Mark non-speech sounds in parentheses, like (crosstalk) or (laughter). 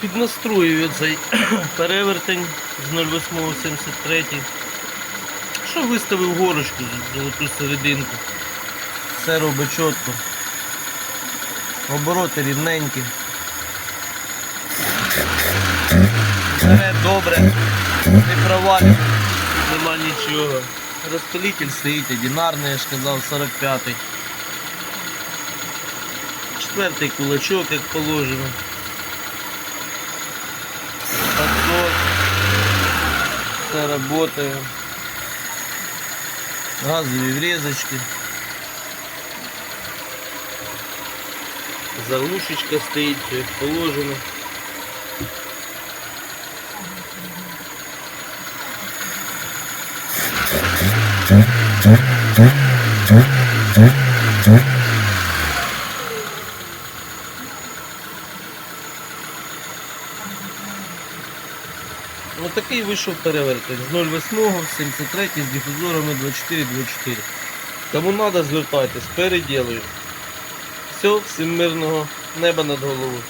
Піднастроюю цей (clears throat) перевертень з 0873. Що виставив горочку золоту серединку. Все робить чітко. Обороти рівненькі. Бере добре, не провалює, нема нічого. Розпилитель стоїть одинарний, я ж казав, 45-й. Четвертий кулачок, як положено. Подсос. Все работает. Газові врезочки. Заглушечка стоїть, все як положено. Ось такий вийшов перевертень з 08, 73 з дифузорами 24-24. Кому треба, звертайтесь, переділую. Все, всім мирного неба над головою.